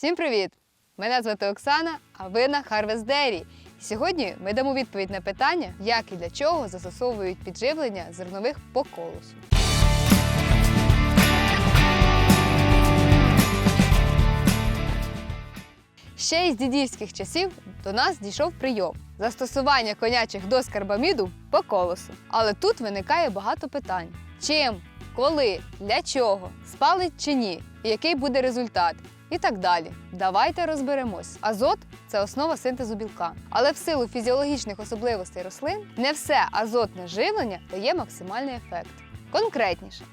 Всім привіт! Мене звати Оксана, а ви на Harvest Dairy. Сьогодні ми дамо відповідь на питання, як і для чого застосовують підживлення зернових по колосу. Ще із дідівських часів до нас дійшов прийом застосування конячих доз карбаміду по колосу. Але тут виникає багато питань: чим, коли, для чого, спалить чи ні, і який буде результат, і так далі. Давайте розберемось. Азот це основа синтезу білка. Але в силу фізіологічних особливостей рослин не все азотне живлення дає максимальний ефект. Конкретніше,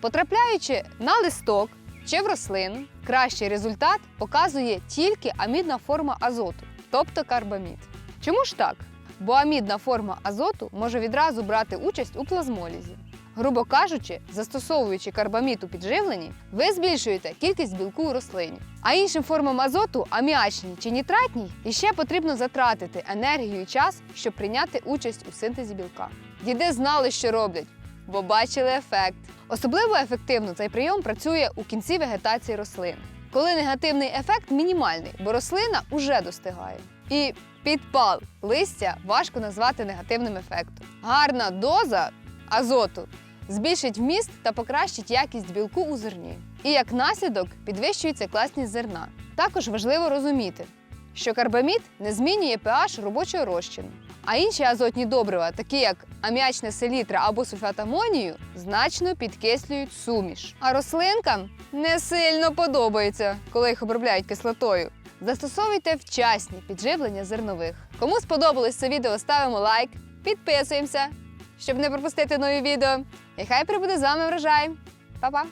потрапляючи на листок чи в рослину, кращий результат показує тільки амідна форма азоту, тобто карбамід. Чому ж так? Бо амідна форма азоту може відразу брати участь у плазмолізі. Грубо кажучи, застосовуючи карбамід у підживленні, ви збільшуєте кількість білку у рослині. А іншим формам азоту, аміачній чи нітратній, іще потрібно затратити енергію і час, щоб прийняти участь у синтезі білка. Діди знали, що роблять, бо бачили ефект. Особливо ефективно цей прийом працює у кінці вегетації рослин, коли негативний ефект мінімальний, бо рослина уже достигає. І підпал листя важко назвати негативним ефектом. Гарна доза азоту збільшить вміст та покращить якість білку у зерні. І як наслідок підвищується класність зерна. Також важливо розуміти, що карбамід не змінює pH робочого розчину, а інші азотні добрива, такі як аміачна селітра або сульфат амонію, значно підкислюють суміш. А рослинкам не сильно подобається, коли їх обробляють кислотою. Застосовуйте вчасні підживлення зернових. Кому сподобалось це відео, ставимо лайк, підписуємося, щоб не пропустити нові відео. І хай прибуде з вами врожай. Па-па!